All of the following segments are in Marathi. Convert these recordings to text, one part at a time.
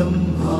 Namah.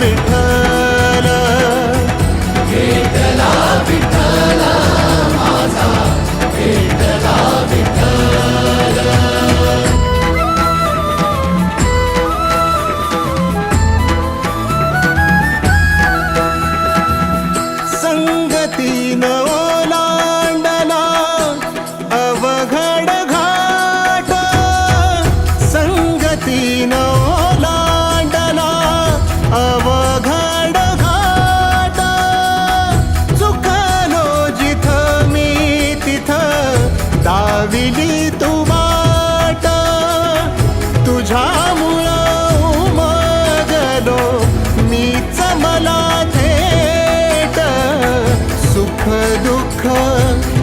me hurt.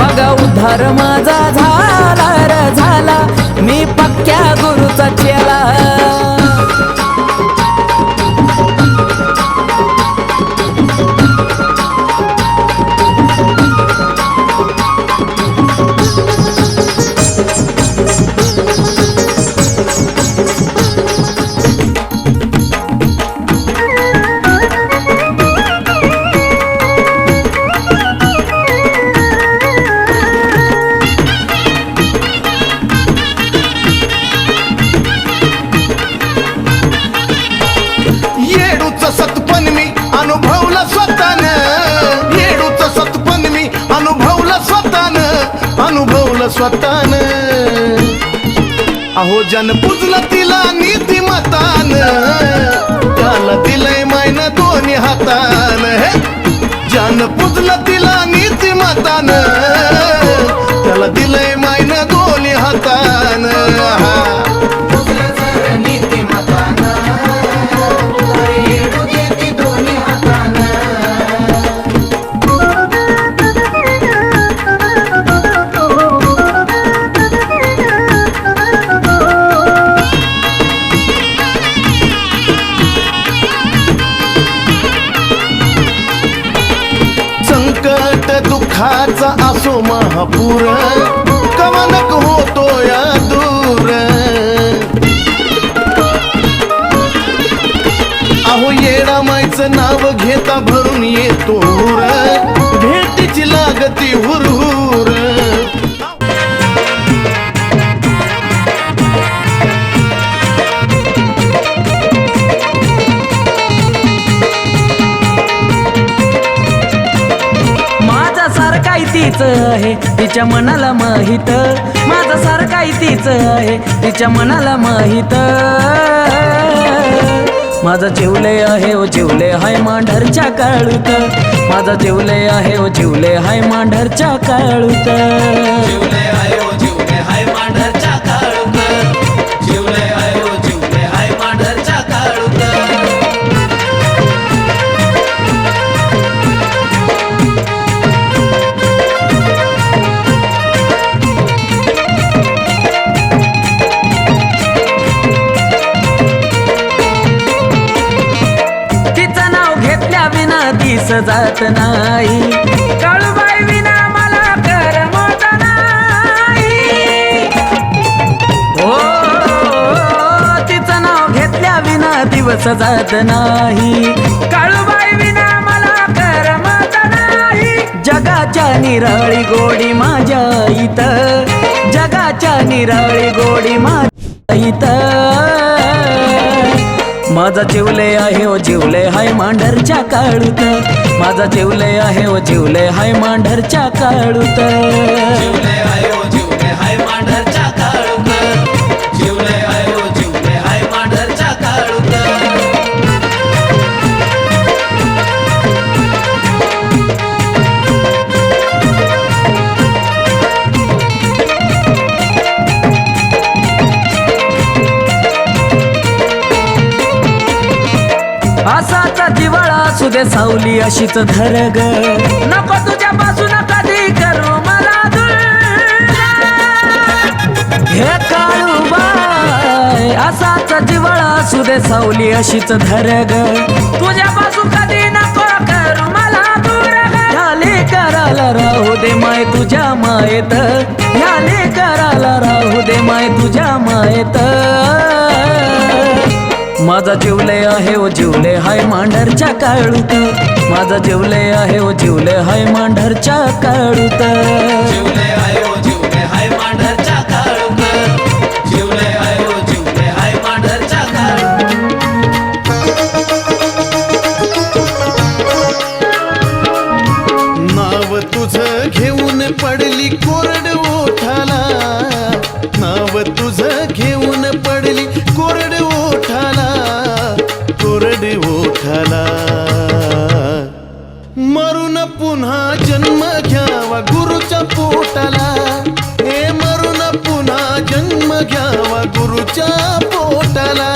बघा उद्धार माझा स्वतान. अहो जन पुजल तिला नीती मतान. त्याला दिलंय मायन दोन्ही हातान. हे जन पुजल तिला नीती मतान. त्याला दिलंय मायन दोन्ही हातान. हा. दुःखाचा असो महापूर कवनक होतो या दूर. अहो येडा मायचं नाव घेता भरून येतो भेटीची लागती हुरहुर. तीच आहे तिच्या मनाला माहीत. माझा सारखा तीच आहे तिच्या मनाला माहीत. माझा जिवले आहे ओ जिवले हाय मांढरच्या काळूत. माझा जिवले आहे ओ जिवले हाय मांढरच्या काळूत. जात नाही. काळूबाई विना मला करमत नाही हो तिचं नाव घेतल्या विना दिवस जात नाही. काळूबाई विना मला करमत नाही जगाच्या निराळी गोडी माझ्या इथं. जगाच्या निराळी गोडी माझ्या इथं. माझा जेवले आहे ओ जेवले हाय मांढरच्या काळूत. माझा जेवले आहे ओ जिवले हाय मांढरच्या काळूत. असू दे सावली अशीच धर ग नको तुझ्यापासून कधी करू मला हे काळूबाय असाच जिवाळा असू दे सावली अशीच धर ग तुझ्यापासून कधी नको करू मला दूर. ह्याले करायला राहू दे माय तुझ्या मायेत. ह्याले करायला राहू दे माय तुझ्या मायेत. माझा जिवले आहे ओ जिवले हाय मांढरच्या काळूत. माझा जिवले आहे ओ जिवले हाय मांढरच्या काळूत. गुरुच्या पोटाला.